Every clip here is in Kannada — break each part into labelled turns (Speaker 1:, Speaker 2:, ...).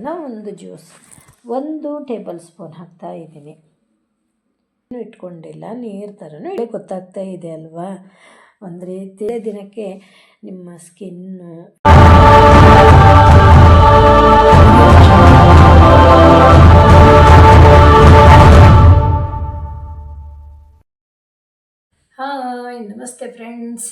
Speaker 1: ಜ್ಯೂಸನ್ನು ಒಂದು ಜ್ಯೂಸ್. ಒಂದು ಟೇಬಲ್ ಸ್ಪೂನ್ ಹಾಕ್ತಾ ಇದ್ದೀನಿ. ಇಟ್ಕೊಂಡಿಲ್ಲ, ನೀರು ಥರನೂ ಗೊತ್ತಾಗ್ತಾ ಇದೆ ಅಲ್ವಾ? ಒಂದು ರೀತಿ ದಿನಕ್ಕೆ ನಿಮ್ಮ ಸ್ಕಿನ್ನು. ಹಾಯ್, ನಮಸ್ತೆ ಫ್ರೆಂಡ್ಸ್.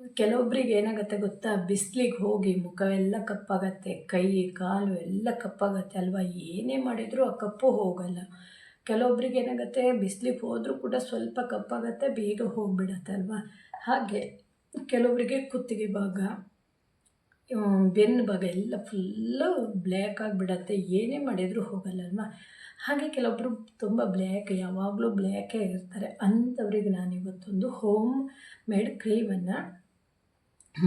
Speaker 1: ಕೆಲವೊಬ್ರಿಗೆ ಏನಾಗುತ್ತೆ ಗೊತ್ತಾ? ಬಿಸಿಲಿಗೆ ಹೋಗಿ ಮುಖವೆಲ್ಲ ಕಪ್ಪಾಗತ್ತೆ, ಕೈ, ಕಾಲು ಎಲ್ಲ ಕಪ್ಪಾಗತ್ತೆ ಅಲ್ವಾ? ಏನೇ ಮಾಡಿದರೂ ಆ ಕಪ್ಪು ಹೋಗಲ್ಲ. ಕೆಲವೊಬ್ರಿಗೆ ಏನಾಗುತ್ತೆ? ಬಿಸಿಲಿಗೆ ಹೋದರೂ ಕೂಡ ಸ್ವಲ್ಪ ಕಪ್ಪಾಗತ್ತೆ, ಬೇಗ ಹೋಗಿಬಿಡತ್ತೆ ಅಲ್ವಾ? ಹಾಗೆ ಕೆಲವೊಬ್ಬರಿಗೆ ಕುತ್ತಿಗೆ ಭಾಗ ಬೆನ್ನು ಭಾಗ ಎಲ್ಲ ಫುಲ್ಲು ಬ್ಲ್ಯಾಕ್ ಆಗಿಬಿಡತ್ತೆ, ಏನೇ ಮಾಡಿದರೂ ಹೋಗಲ್ಲ ಅಲ್ವಾ? ಹಾಗೆ ಕೆಲವೊಬ್ಬರು ತುಂಬ ಬ್ಲ್ಯಾಕ್ ಯಾವಾಗಲೂ ಬ್ಲ್ಯಾಕೇ ಇರ್ತಾರೆ. ಅಂಥವ್ರಿಗೆ ನಾನು ಇವತ್ತೊಂದು ಹೋಮ್ ಮೇಡ್ ಕ್ರೀಮನ್ನು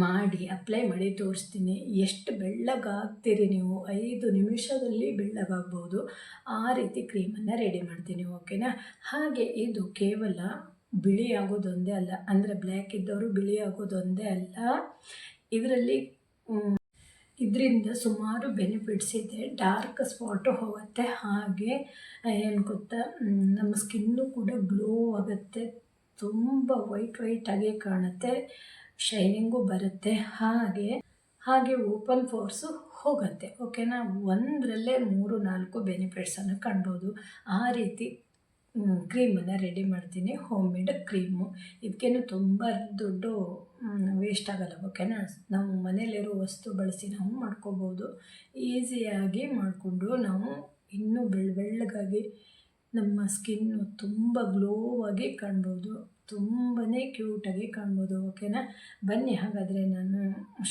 Speaker 1: ಮಾಡಿ ಅಪ್ಲೈ ಮಾಡಿ ತೋರಿಸ್ತೀನಿ. ಎಷ್ಟು ಬೆಳ್ಳಗಾಗ್ತೀರಿ ನೀವು? ಐದು ನಿಮಿಷದಲ್ಲಿ ಬೆಳ್ಳಗಾಗ್ಬೋದು. ಆ ರೀತಿ ಕ್ರೀಮನ್ನು ರೆಡಿ ಮಾಡ್ತೀನಿ ಓಕೆನಾ ಹಾಗೆ ಇದು ಕೇವಲ ಬಿಳಿ ಆಗೋದೊಂದೇ ಅಲ್ಲ, ಅಂದರೆ ಬ್ಲ್ಯಾಕ್ ಇದ್ದವರು ಬಿಳಿ ಆಗೋದೊಂದೇ ಅಲ್ಲ. ಇದರಲ್ಲಿ ಇದರಿಂದ ಸುಮಾರು ಬೆನಿಫಿಟ್ಸ್ ಇದೆ. ಡಾರ್ಕ್ ಸ್ಪಾಟು ಹೋಗುತ್ತೆ. ಹಾಗೆ, ಏನು ಗೊತ್ತಾ? ನಮ್ಮ ಸ್ಕಿನ್ನು ಕೂಡ ಗ್ಲೋ ಆಗುತ್ತೆ. ತುಂಬ ವೈಟ್ ವೈಟಾಗಿ ಕಾಣುತ್ತೆ. ಶೈನಿಂಗು ಬರುತ್ತೆ. ಹಾಗೆ ಹಾಗೆ ಓಪನ್ ಫೋರ್ಸು ಹೋಗುತ್ತೆ. ಓಕೆನಾ? ಒಂದರಲ್ಲೇ ಮೂರು, ನಾಲ್ಕು ಬೆನಿಫಿಟ್ಸನ್ನು ಕಾಣ್ಬೋದು ಆ ರೀತಿ ಕ್ರೀಮನ್ನು ರೆಡಿ ಮಾಡ್ತೀನಿ. ಹೋಮ್ ಮೇಡ್ ಕ್ರೀಮು ಇದಕ್ಕೇನು ತುಂಬ ದುಡ್ಡು ವೇಸ್ಟ್ ಆಗಲ್ಲ. ಓಕೆನಾ? ನಾವು ಮನೇಲಿರೋ ವಸ್ತು ಬಳಸಿ ನಾವು ಮಾಡ್ಕೋಬೋದು. ಈಸಿಯಾಗಿ ಮಾಡಿಕೊಂಡು ನಾವು ಇನ್ನೂ ಬೆಳ್ಳ ಬೆಳ್ಳಗಾಗಿ ನಮ್ಮ ಸ್ಕಿನ್ನು ತುಂಬ ಗ್ಲೋವಾಗಿ ಕಾಣ್ಬೋದು. ತುಂಬಾ ಕ್ಯೂಟಾಗಿ ಕಾಣ್ಬೋದು. ಓಕೆನಾ ಬನ್ನಿ, ಹಾಗಾದರೆ ನಾನು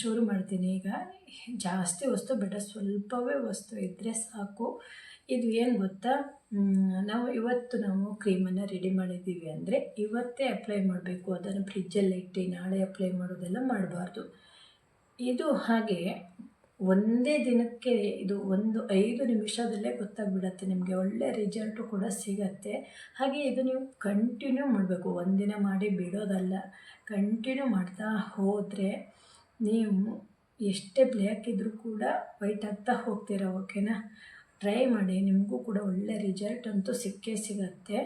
Speaker 1: ಶುರು ಮಾಡ್ತೀನಿ. ಈಗ ಜಾಸ್ತಿ ವಸ್ತು ಬೇಡ, ಸ್ವಲ್ಪವೇ ವಸ್ತು ಇದ್ದರೆ ಸಾಕು. ಇದು ಏನು ಗೊತ್ತಾ? ನಾವು ಇವತ್ತು ನಾವು ಕ್ರೀಮನ್ನು ರೆಡಿ ಮಾಡಿದ್ದೀವಿ ಅಂದರೆ ಇವತ್ತೇ ಅಪ್ಲೈ ಮಾಡಬೇಕು. ಅದನ್ನು ಫ್ರಿಜ್ಜಲ್ಲಿ ಇಟ್ಟು ನಾಳೆ ಅಪ್ಲೈ ಮಾಡೋದೆಲ್ಲ ಮಾಡಬಾರ್ದು. ಇದು ಹಾಗೆ ಒಂದೇ ದಿನಕ್ಕೆ ಇದು ಒಂದು ಐದು ನಿಮಿಷದಲ್ಲೇ ಗೊತ್ತಾಗ್ಬಿಡತ್ತೆ, ನಿಮಗೆ ಒಳ್ಳೆ ರಿಸಲ್ಟು ಕೂಡ ಸಿಗತ್ತೆ. ಹಾಗೆ ಇದು ನೀವು ಕಂಟಿನ್ಯೂ ಮಾಡಬೇಕು, ಒಂದಿನ ಮಾಡಿ ಬಿಡೋದಲ್ಲ ಕಂಟಿನ್ಯೂ ಮಾಡ್ತಾ ಹೋದರೆ ನೀವು ಎಷ್ಟೇ ಬ್ಲ್ಯಾಕ್ ಇದ್ದರೂ ಕೂಡ ವೈಟ್ ಆಗ್ತಾ ಹೋಗ್ತೀರ ಓಕೆನಾ ಟ್ರೈ ಮಾಡಿ, ನಿಮಗೂ ಕೂಡ ಒಳ್ಳೆ ರಿಸಲ್ಟ್ ಅಂತೂ ಸಿಕ್ಕೇ ಸಿಗತ್ತೆ.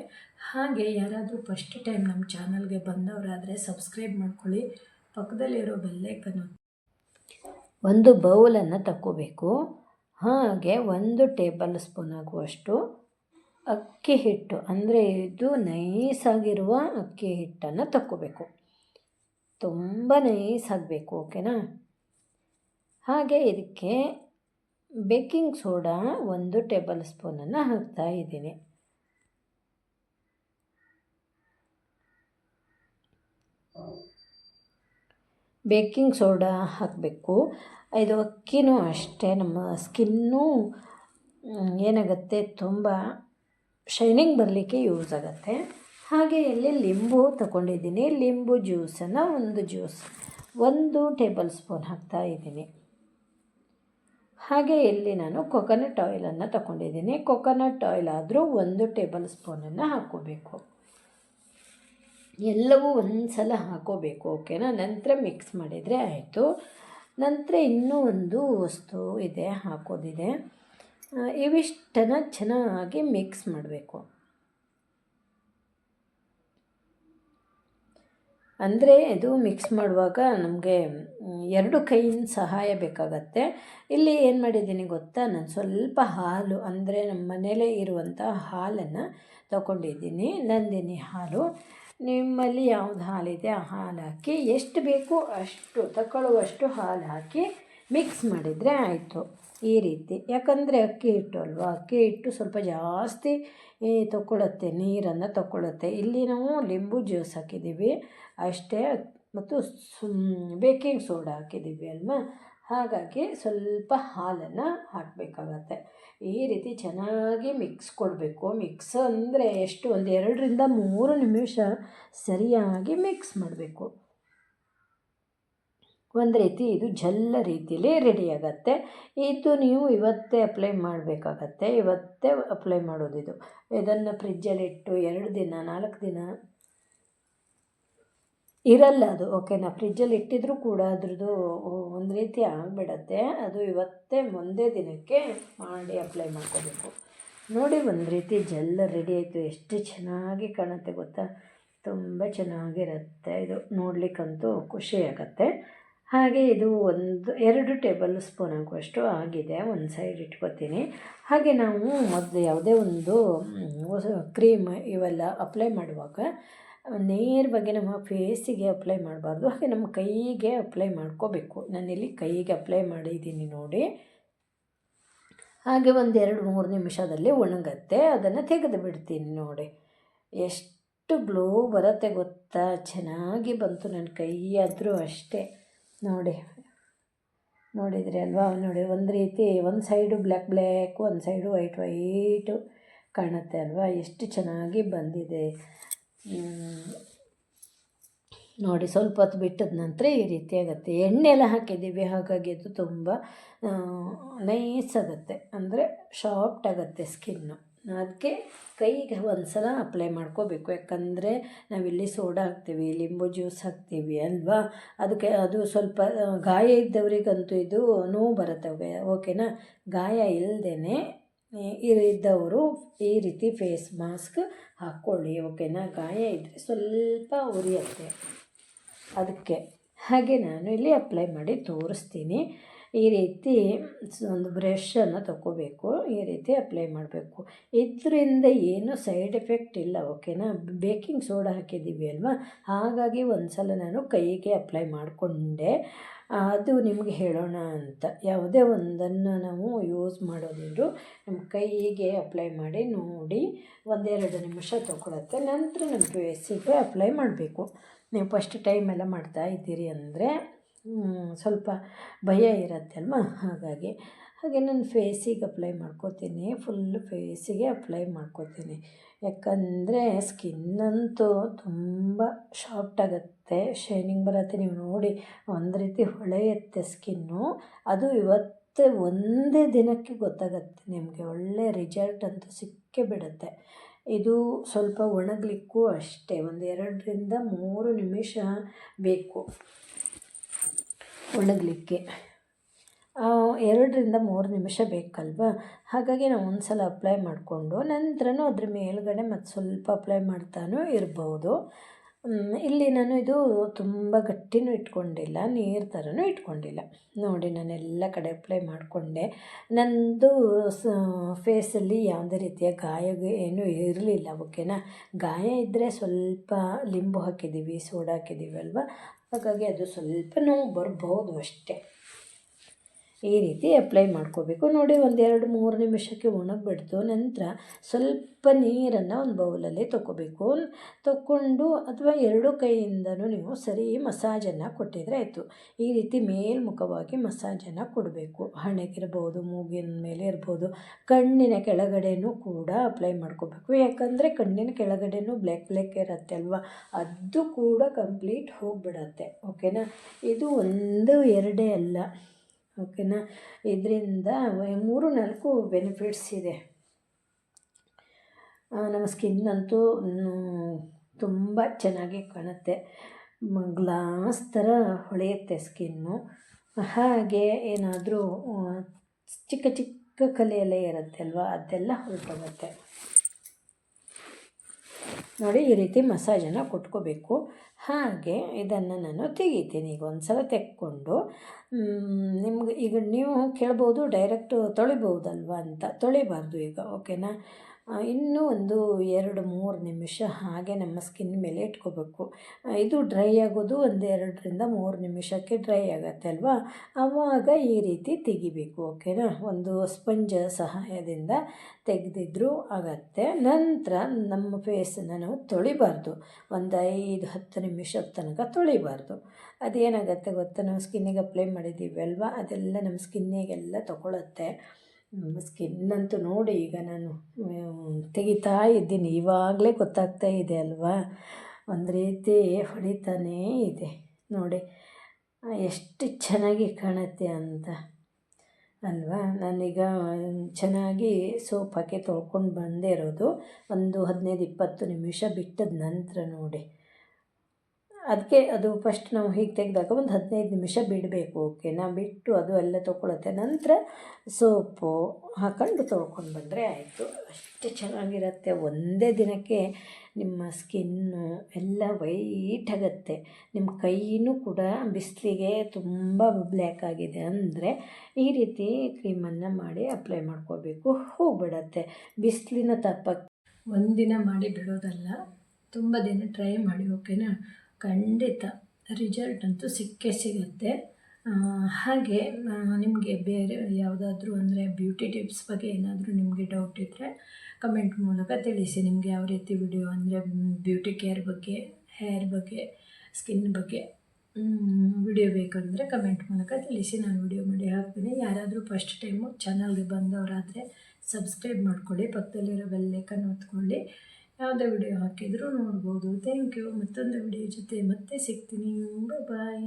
Speaker 1: ಹಾಗೆ ಯಾರಾದರೂ ಫಸ್ಟ್ ಟೈಮ್ ನಮ್ಮ ಚಾನಲ್ಗೆ ಬಂದವರಾದರೆ ಸಬ್ಸ್ಕ್ರೈಬ್ ಮಾಡ್ಕೊಳ್ಳಿ, ಪಕ್ಕದಲ್ಲಿರೋ ಬೆಲ್ಲೈಕನ್ನು ಒಂದು ಬೌಲನ್ನು ತಕ್ಕೋಬೇಕು. ಹಾಗೆ ಒಂದು ಟೇಬಲ್ ಸ್ಪೂನ್ ಆಗುವಷ್ಟು ಅಕ್ಕಿ ಹಿಟ್ಟು, ಅಂದರೆ ಇದು ನೈಸಾಗಿರುವ ಅಕ್ಕಿ ಹಿಟ್ಟನ್ನು ತಕ್ಕೋಬೇಕು. ತುಂಬ ನೈಸ್ ಆಗಬೇಕು ಓಕೆನಾ? ಹಾಗೆ ಇದಕ್ಕೆ ಬೇಕಿಂಗ್ ಸೋಡಾ ಒಂದು ಟೇಬಲ್ ಸ್ಪೂನನ್ನು ಹಾಕ್ತಾ ಇದ್ದೀನಿ. ಬೇಕಿಂಗ್ ಸೋಡಾ ಹಾಕಬೇಕು. ಇದು ಅಕ್ಕಿನೂ ಅಷ್ಟೇ, ನಮ್ಮ ಸ್ಕಿನ್ನೂ ಏನಾಗುತ್ತೆ, ತುಂಬ ಶೈನಿಂಗ್ ಬರಲಿಕ್ಕೆ ಯೂಸ್ ಆಗುತ್ತೆ. ಹಾಗೆ ಇಲ್ಲಿ ಲಿಂಬು ತಗೊಂಡಿದ್ದೀನಿ. ಲಿಂಬು ಜ್ಯೂಸನ್ನು ಒಂದು ಜ್ಯೂಸ್, ಒಂದು ಟೇಬಲ್ ಸ್ಪೂನ್ ಹಾಕ್ತಾ ಇದ್ದೀನಿ. ಹಾಗೆ ಇಲ್ಲಿ ನಾನು ಕೊಕೊನಟ್ ಆಯಿಲನ್ನು ತಗೊಂಡಿದ್ದೀನಿ. ಕೊಕೊನಟ್ ಆಯಿಲ್ ಆದರೂ ಒಂದು ಟೇಬಲ್ ಸ್ಪೂನನ್ನು ಹಾಕ್ಕೋಬೇಕು. ಎಲ್ಲವೂ ಒಂದು ಸಲ ಹಾಕೋಬೇಕು ಓಕೆನಾ ನಂತರ ಮಿಕ್ಸ್ ಮಾಡಿದರೆ ಆಯಿತು. ನಂತರ ಇನ್ನೂ ಒಂದು ವಸ್ತು ಇದೆ, ಹಾಕೋದಿದೆ. ಇವಿಷ್ಟನ್ನು ಚೆನ್ನಾಗಿ ಮಿಕ್ಸ್ ಮಾಡಬೇಕು. ಅಂದರೆ ಇದು ಮಿಕ್ಸ್ ಮಾಡುವಾಗ ನಮಗೆ ಎರಡು ಕೈಯಿಂದ ಸಹಾಯ ಬೇಕಾಗತ್ತೆ. ಇಲ್ಲಿ ಏನು ಮಾಡಿದ್ದೀನಿ ಗೊತ್ತಾ? ನಾನು ಸ್ವಲ್ಪ ಹಾಲು, ಅಂದರೆ ನಮ್ಮ ಮನೇಲೇ ಇರುವಂಥ ಹಾಲನ್ನು ತಗೊಂಡಿದ್ದೀನಿ. ನಂದಿನಿ ಹಾಲು. ನಿಮ್ಮಲ್ಲಿ ಯಾವ್ದು ಹಾಲಿದೆ ಆ ಹಾಲು ಹಾಕಿ ಎಷ್ಟು ಬೇಕೋ ಅಷ್ಟು ತಗೊಳ್ಳುವಷ್ಟು ಹಾಲು ಹಾಕಿ ಮಿಕ್ಸ್ ಮಾಡಿದರೆ ಆಯಿತು. ಈ ರೀತಿ. ಯಾಕಂದರೆ ಅಕ್ಕಿ ಹಿಟ್ಟು ಅಲ್ವಾ ಅಕ್ಕಿ ಹಿಟ್ಟು ಸ್ವಲ್ಪ ಜಾಸ್ತಿ ತಗೊಳುತ್ತೆ ನೀರನ್ನು ತಗೊಳುತ್ತೆ ಇಲ್ಲಿ ನಾವು ಲಿಂಬು ಜ್ಯೂಸ್ ಹಾಕಿದ್ದೀವಿ. ಅಷ್ಟೇ, ಮತ್ತು ಬೇಕಿಂಗ್ ಸೋಡಾ ಹಾಕಿದ್ದೀವಿ ಅಲ್ವಾ? ಹಾಗಾಗಿ ಸ್ವಲ್ಪ ಹಾಲನ್ನು ಹಾಕಬೇಕಾಗತ್ತೆ. ಈ ರೀತಿ ಚೆನ್ನಾಗಿ ಮಿಕ್ಸ್ ಕೊಡಬೇಕು. ಮಿಕ್ಸ್ ಅಂದರೆ ಎಷ್ಟು? ಒಂದು ಎರಡರಿಂದ ಮೂರು ನಿಮಿಷ ಸರಿಯಾಗಿ ಮಿಕ್ಸ್ ಮಾಡಬೇಕು. ಒಂದು ರೀತಿ ಇದು ಜಲ್ಲ ರೀತಿಯಲ್ಲಿ ರೆಡಿ ಆಗುತ್ತೆ. ಇದು ನೀವು ಇವತ್ತೇ ಅಪ್ಲೈ ಮಾಡಬೇಕಾಗತ್ತೆ. ಇವತ್ತೇ ಅಪ್ಲೈ ಮಾಡೋದಿದು. ಇದನ್ನು ಫ್ರಿಜ್ಜಲ್ಲಿಟ್ಟು ಎರಡು ದಿನ, ನಾಲ್ಕು ದಿನ ಇರಲ್ಲ ಅದು ಓಕೆನಾ ಫ್ರಿಜ್ಜಲ್ಲಿ ಇಟ್ಟಿದ್ರೂ ಕೂಡ ಅದ್ರದ್ದು ಒಂದು ರೀತಿ ಆಗಿಬಿಡತ್ತೆ. ಅದು ಇವತ್ತೇ ಮುಂದೆ ದಿನಕ್ಕೆ ಮಾಡಿ ಅಪ್ಲೈ ಮಾಡ್ಕೋಬೇಕು. ನೋಡಿ ಒಂದು ರೀತಿ ಜೆಲ್ ರೆಡಿ ಆಯಿತು. ಎಷ್ಟು ಚೆನ್ನಾಗಿ ಕಾಣುತ್ತೆ ಗೊತ್ತಾ? ತುಂಬ ಚೆನ್ನಾಗಿರುತ್ತೆ. ಇದು ನೋಡಲಿಕ್ಕಂತೂ ಖುಷಿ ಆಗುತ್ತೆ. ಹಾಗೆ ಇದು ಒಂದು, ಎರಡು ಟೇಬಲ್ ಸ್ಪೂನ್ ಆಗುವಷ್ಟು ಆಗಿದೆ. ಒಂದು ಸೈಡ್ ಇಟ್ಕೊತೀನಿ. ಹಾಗೆ ನಾವು ಮೊದಲು ಯಾವುದೇ ಒಂದು ಕ್ರೀಮ್ ಇವೆಲ್ಲ ಅಪ್ಲೈ ಮಾಡುವಾಗ ನೇರವಾಗಿ ನಮ್ಮ ಫೇಸಿಗೆ ಅಪ್ಲೈ ಮಾಡಬಾರ್ದು. ಹಾಗೆ ನಮ್ಮ ಕೈಗೆ ಅಪ್ಲೈ ಮಾಡ್ಕೋಬೇಕು. ನಾನಿಲ್ಲಿ ಕೈಗೆ ಅಪ್ಲೈ ಮಾಡಿದ್ದೀನಿ ನೋಡಿ. ಹಾಗೆ ಒಂದು ಎರಡು ಮೂರು ನಿಮಿಷದಲ್ಲಿ ಒಣಗತ್ತೆ. ಅದನ್ನು ತೆಗೆದು ಬಿಡ್ತೀನಿ ನೋಡಿ. ಎಷ್ಟು ಗ್ಲೋ ಬರುತ್ತೆ ಗೊತ್ತಾ? ಚೆನ್ನಾಗಿ ಬಂತು ನನ್ನ ಕೈ ಆದರೂ ಅಷ್ಟೇ. ನೋಡಿ. ನೋಡಿದರೆ ಅಲ್ವಾ? ನೋಡಿ, ಒಂದು ರೀತಿ ಒಂದು ಸೈಡು ಬ್ಲ್ಯಾಕ್ ಬ್ಲ್ಯಾಕು ಒಂದು ಸೈಡು ವೈಟ್ ವೈಟು ಕಾಣುತ್ತೆ ಅಲ್ವಾ? ಎಷ್ಟು ಚೆನ್ನಾಗಿ ಬಂದಿದೆ. ನೋಡಿ, ಸ್ವಲ್ಪ ಹೊತ್ತು ಬಿಟ್ಟದ ನಂತರ ಈ ರೀತಿ ಆಗುತ್ತೆ. ಎಣ್ಣೆ ಎಲ್ಲ ಹಾಕಿದ್ದೀವಿ, ಹಾಗಾಗಿ ಅದು ತುಂಬ ನೈಸ್ ಆಗುತ್ತೆ. ಅಂದರೆ ಶಾಫ್ಟ್ ಆಗುತ್ತೆ ಸ್ಕಿನ್ನು ಅದಕ್ಕೆ ಕೈಗೆ ಒಂದು ಸಲ ಅಪ್ಲೈ ಮಾಡ್ಕೋಬೇಕು. ಯಾಕಂದರೆ ನಾವಿಲ್ಲಿ ಸೋಡಾ ಹಾಕ್ತೀವಿ ಲಿಂಬು ಜ್ಯೂಸ್ ಹಾಕ್ತೀವಿ ಅಲ್ವಾ? ಅದಕ್ಕೆ ಅದು ಸ್ವಲ್ಪ ಗಾಯ ಇದ್ದವರಿಗಂತೂ ಇದು ನೋವು ಬರುತ್ತೆ. ಓಕೆನಾ? ಗಾಯ ಇಲ್ಲದೇ ಇದ್ದವರು ಈ ರೀತಿ ಫೇಸ್ ಮಾಸ್ಕ್ ಹಾಕ್ಕೊಳ್ಳಿ ಓಕೆನಾ ಗಾಯ ಇದ್ದರೆ ಸ್ವಲ್ಪ ಉರಿಯುತ್ತೆ. ಅದಕ್ಕೆ ಹಾಗೆ ನಾನು ಇಲ್ಲಿ ಅಪ್ಲೈ ಮಾಡಿ ತೋರಿಸ್ತೀನಿ. ಈ ರೀತಿ ಒಂದು ಬ್ರಷನ್ನು ತಗೋಬೇಕು ಈ ರೀತಿ ಅಪ್ಲೈ ಮಾಡಬೇಕು. ಇದರಿಂದ ಏನು ಸೈಡ್ ಎಫೆಕ್ಟ್ ಇಲ್ಲ, ಓಕೆನಾ? ಬೇಕಿಂಗ್ ಸೋಡಾ ಹಾಕಿದ್ದೀವಿ ಅಲ್ವಾ? ಹಾಗಾಗಿ ಒಂದು ಸಲ ನಾನು ಕೈಗೆ ಅಪ್ಲೈ ಮಾಡಿಕೊಂಡೆ. ಅದು ನಿಮಗೆ ಹೇಳೋಣ ಅಂತ. ಯಾವುದೇ ಒಂದನ್ನು ನಾವು ಯೂಸ್ ಮಾಡೋದಿದ್ರು ನಮ್ಮ ಕೈಗೆ ಅಪ್ಲೈ ಮಾಡಿ ನೋಡಿ ಒಂದೆರಡು ನಿಮಿಷ ತೊಗೊಳತ್ತೆ. ನಂತರ ನಮ್ಮ ಫೇಸಿಗೆ ಅಪ್ಲೈ ಮಾಡಬೇಕು. ನೀವು ಫಸ್ಟ್ ಟೈಮೆಲ್ಲ ಮಾಡ್ತಾ ಇದ್ದೀರಿ ಅಂದರೆ ಸ್ವಲ್ಪ ಭಯ ಇರುತ್ತೆ ಅಲ್ವಾ ಹಾಗಾಗಿ, ಹಾಗೆ ನಾನು ಫೇಸಿಗೆ ಅಪ್ಲೈ ಮಾಡ್ಕೋತೀನಿ. ಫುಲ್ ಫೇಸಿಗೆ ಅಪ್ಲೈ ಮಾಡ್ಕೋತೀನಿ. ಯಾಕಂದರೆ ಸ್ಕಿನ್ನಂತೂ ತುಂಬ ಶಾಫ್ಟ್ ಆಗುತ್ತೆ. ಶೈನಿಂಗ್ ಬರುತ್ತೆ. ನೀವು ನೋಡಿ, ಒಂದು ರೀತಿ ಹೊಳೆಯುತ್ತೆ ಸ್ಕಿನ್ನು ಅದು ಇವತ್ತು ಒಂದೇ ದಿನಕ್ಕೆ ಗೊತ್ತಾಗತ್ತೆ ನಿಮಗೆ. ಒಳ್ಳೆ ರಿಸಲ್ಟ್ ಅಂತೂ ಸಿಕ್ಕೇ ಬಿಡುತ್ತೆ. ಇದು ಸ್ವಲ್ಪ ಒಣಗಲಿಕ್ಕೂ ಅಷ್ಟೇ. ಒಂದು ಎರಡರಿಂದ ಮೂರು ನಿಮಿಷ ಬೇಕು. ಒಣಗಲಿಕ್ಕೆ. ಎರಡರಿಂದ ಮೂರು ನಿಮಿಷ ಬೇಕಲ್ವ? ಹಾಗಾಗಿ ನಾವು ಒಂದು ಸಲ ಅಪ್ಲೈ ಮಾಡಿಕೊಂಡು ನಂತರನೂ ಅದ್ರ ಮೇಲುಗಡೆ ಮತ್ತು ಸ್ವಲ್ಪ ಅಪ್ಲೈ ಮಾಡ್ತಾನೂ ಇರ್ಬೋದು. ಇಲ್ಲಿ ನಾನು ಇದು ತುಂಬ ಗಟ್ಟಿನೂ ಇಟ್ಕೊಂಡಿಲ್ಲ, ನೀರು ಥರನೂ ಇಟ್ಕೊಂಡಿಲ್ಲ. ನೋಡಿ ನಾನು ಎಲ್ಲ ಕಡೆ ಅಪ್ಲೈ ಮಾಡಿಕೊಂಡೆ. ನನ್ನದು ಫೇಸಲ್ಲಿ ಯಾವುದೇ ರೀತಿಯ ಗಾಯ ಏನೂ ಇರಲಿಲ್ಲ ಓಕೆನಾ ಗಾಯ ಇದ್ದರೆ ಸ್ವಲ್ಪ ಲಿಂಬು ಹಾಕಿದ್ದೀವಿ, ಸೋಡಾ ಹಾಕಿದ್ದೀವಿ ಅಲ್ವಾ? ಹಾಗಾಗಿ ಅದು ಸ್ವಲ್ಪ ನೋವು ಬರ್ಬೋದು ಅಷ್ಟೇ. ಈ ರೀತಿ ಅಪ್ಲೈ ಮಾಡ್ಕೋಬೇಕು. ನೋಡಿ ಒಂದೆರಡು ಮೂರು ನಿಮಿಷಕ್ಕೆ ಒಣಗಿಬಿಡ್ತು. ನಂತರ ಸ್ವಲ್ಪ ನೀರನ್ನು ಒಂದು ಬೌಲಲ್ಲಿ ತೊಗೋಬೇಕು ತೊಗೊಂಡು ಅಥವಾ ಎರಡು ಕೈಯಿಂದನೂ ನೀವು ಸರಿ ಮಸಾಜನ್ನು ಕೊಟ್ಟಿದ್ರೆ ಆಯಿತು. ಈ ರೀತಿ ಮೇಲ್ಮುಖವಾಗಿ ಮಸಾಜನ್ನು ಕೊಡಬೇಕು. ಹಣೆಗಿರ್ಬೋದು, ಮೂಗಿನ ಮೇಲೆ ಇರ್ಬೋದು, ಕಣ್ಣಿನ ಕೆಳಗಡೆನೂ ಕೂಡ ಅಪ್ಲೈ ಮಾಡ್ಕೋಬೇಕು. ಯಾಕಂದರೆ ಕಣ್ಣಿನ ಕೆಳಗಡೆನೂ ಬ್ಲ್ಯಾಕ್ ಬ್ಲ್ಯಾಕ್ ಇರುತ್ತೆ ಅಲ್ವಾ? ಅದು ಕೂಡ ಕಂಪ್ಲೀಟ್ ಹೋಗಿಬಿಡತ್ತೆ. ಓಕೆನಾ ಇದು ಒಂದು ಎರಡೇ ಅಲ್ಲ. ಓಕೆನಾ? ಇದರಿಂದ ಮೂರು, ನಾಲ್ಕು ಬೆನಿಫಿಟ್ಸ್ ಇದೆ. ನಮ್ಮ ಸ್ಕಿನ್ ಅಂತೂ ತುಂಬ ಚೆನ್ನಾಗಿ ಕಾಣುತ್ತೆ. ಗ್ಲಾಸ್ ಥರ ಹೊಳೆಯುತ್ತೆ ಸ್ಕಿನ್ನು ಹಾಗೆ ಏನಾದರೂ ಚಿಕ್ಕ ಚಿಕ್ಕ ಕಲೆಯೆಲ್ಲ ಇರುತ್ತೆ ಅಲ್ವಾ? ಅದೆಲ್ಲ ಹೊರಟೋಗುತ್ತೆ. ನೋಡಿ, ಈ ರೀತಿ ಮಸಾಜನ್ನು ಕೊಟ್ಕೋಬೇಕು. ಹಾಗೆ ಇದನ್ನು ನಾನು ತೆಗಿತೀನಿ. ಈಗ ಒಂದು ಸಲ ತೆಕ್ಕೊಂಡು ನಿಮ್ಗೆ ಈಗ ನೀವು ಕೇಳ್ಬೋದು ಡೈರೆಕ್ಟು ತೊಳಿಬೋದಲ್ವ ಅಂತ. ತೊಳಿಬಾರ್ದು ಈಗ ಓಕೆನಾ ಇನ್ನೂ ಒಂದು ಎರಡು ಮೂರು ನಿಮಿಷ ಹಾಗೆ ನಮ್ಮ ಸ್ಕಿನ್ ಮೇಲೆ ಇಟ್ಕೋಬೇಕು. ಇದು ಡ್ರೈ ಆಗೋದು ಒಂದು ಎರಡರಿಂದ ಮೂರು ನಿಮಿಷಕ್ಕೆ ಡ್ರೈ ಆಗುತ್ತೆ ಅಲ್ವಾ? ಆವಾಗ ಈ ರೀತಿ ತೆಗಿಬೇಕು ಓಕೆನಾ ಒಂದು ಸ್ಪಂಜ್ ಸಹಾಯದಿಂದ ತೆಗೆದಿದ್ರೂ ಆಗತ್ತೆ. ನಂತರ ನಮ್ಮ ಫೇಸನ್ನು ನಾವು ತೊಳಿಬಾರ್ದು. ಒಂದು ಐದು, ಹತ್ತು ನಿಮಿಷದ ತನಕ ತೊಳಿಬಾರ್ದು. ಅದೇನಾಗುತ್ತೆ ಗೊತ್ತಾ? ನಾವು ಸ್ಕಿನ್ನಿಗೆ ಅಪ್ಲೈ ಮಾಡಿದ್ದೀವಿ ಅಲ್ವಾ? ಅದೆಲ್ಲ ನಮ್ಮ ಸ್ಕಿನ್ನಿಗೆಲ್ಲ ತೊಗೊಳತ್ತೆ? ಸ್ಕಿನ್ನಂತೂ ನೋಡಿ ಈಗ ನಾನು ತೆಗಿತಾ ಇದ್ದೀನಿ. ಇವಾಗಲೇ ಗೊತ್ತಾಗ್ತಾ ಇದೆ ಅಲ್ವಾ? ಒಂದು ರೀತಿ ಹೊಡಿತಾನೇ ಇದೆ. ನೋಡಿ, ಎಷ್ಟು ಚೆನ್ನಾಗಿ ಕಾಣುತ್ತೆ ಅಂತ, ಅಲ್ವಾ? ನಾನೀಗ ಚೆನ್ನಾಗಿ ಸೋಪ್ ಹಾಕಿ ತೊಳ್ಕೊಂಡು ಬಂದೇ ಇರೋದು ಒಂದು ಹದಿನೈದು ಇಪ್ಪತ್ತು ನಿಮಿಷ ಬಿಟ್ಟದ ನಂತರ ನೋಡಿ. ಅದಕ್ಕೆ ಅದು ಫಸ್ಟ್ ನಾವು ಹೀಗೆ ತೆಗೆದಾಗ ಒಂದು ಹದಿನೈದು ನಿಮಿಷ ಬಿಡಬೇಕು ಓಕೆನಾ ಬಿಟ್ಟು ಅದು ಎಲ್ಲ ತೊಗೊಳುತ್ತೆ. ನಂತರ ಸೋಪು ಹಾಕೊಂಡು ತೊಳ್ಕೊಂಡು ಬಂದರೆ ಆಯಿತು. ಅಷ್ಟು ಚೆನ್ನಾಗಿರುತ್ತೆ. ಒಂದೇ ದಿನಕ್ಕೆ ನಿಮ್ಮ ಸ್ಕಿನ್ನು ಎಲ್ಲ ವೈಟ್ ಆಗುತ್ತೆ. ನಿಮ್ಮ ಕೈಯೂ ಕೂಡ ಬಿಸಿಲಿಗೆ ತುಂಬ ಬ್ಲ್ಯಾಕ್ ಆಗಿದೆ ಅಂದರೆ ಈ ರೀತಿ ಕ್ರೀಮನ್ನು ಮಾಡಿ ಅಪ್ಲೈ ಮಾಡ್ಕೋಬೇಕು. ಹೋಗ್ಬಿಡತ್ತೆ. ಬಿಸಿಲಿನ ತಪ್ಪಕ್ಕೆ ಒಂದಿನ ಮಾಡಿ ಬಿಡೋದಲ್ಲ, ತುಂಬ ದಿನ ಟ್ರೈ ಮಾಡಿ ಓಕೆನಾ ಖಂಡಿತ ರಿಸಲ್ಟ್ ಅಂತೂ ಸಿಕ್ಕೇ ಸಿಗುತ್ತೆ. ಹಾಗೆ ನಿಮಗೆ ಬೇರೆ ಯಾವುದಾದ್ರೂ ಅಂದರೆ ಬ್ಯೂಟಿ ಟಿಪ್ಸ್ ಬಗ್ಗೆ ಏನಾದರೂ ನಿಮಗೆ ಡೌಟ್ ಇದ್ದರೆ ಕಮೆಂಟ್ ಮೂಲಕ ತಿಳಿಸಿ. ನಿಮಗೆ ಯಾವ ರೀತಿ ವಿಡಿಯೋ ಅಂದರೆ ಬ್ಯೂಟಿ ಕೇರ್ ಬಗ್ಗೆ ಹೇರ್ ಬಗ್ಗೆ ಸ್ಕಿನ್ ಬಗ್ಗೆ ವಿಡಿಯೋ ಬೇಕಂದರೆ ಕಮೆಂಟ್ ಮೂಲಕ ತಿಳಿಸಿ. ನಾನು ವಿಡಿಯೋ ಮಾಡಿ ಹಾಕ್ತೀನಿ. ಯಾರಾದರೂ ಫಸ್ಟ್ ಟೈಮು ಚಾನಲ್ಗೆ ಬಂದವರಾದರೆ ಸಬ್ಸ್ಕ್ರೈಬ್ ಮಾಡ್ಕೊಳ್ಳಿ. ಪಕ್ಕದಲ್ಲಿರೋ ಬೆಲ್ಲೈಕನ್ ಒತ್ಕೊಳ್ಳಿ. ಯಾವುದೇ ವಿಡಿಯೋ ಹಾಕಿದರೂ ನೋಡ್ಬೋದು. ಥ್ಯಾಂಕ್ ಯು ಮತ್ತೊಂದು ವಿಡಿಯೋ ಜೊತೆ ಮತ್ತೆ ಸಿಗ್ತೀನಿ. ಬಾಯ್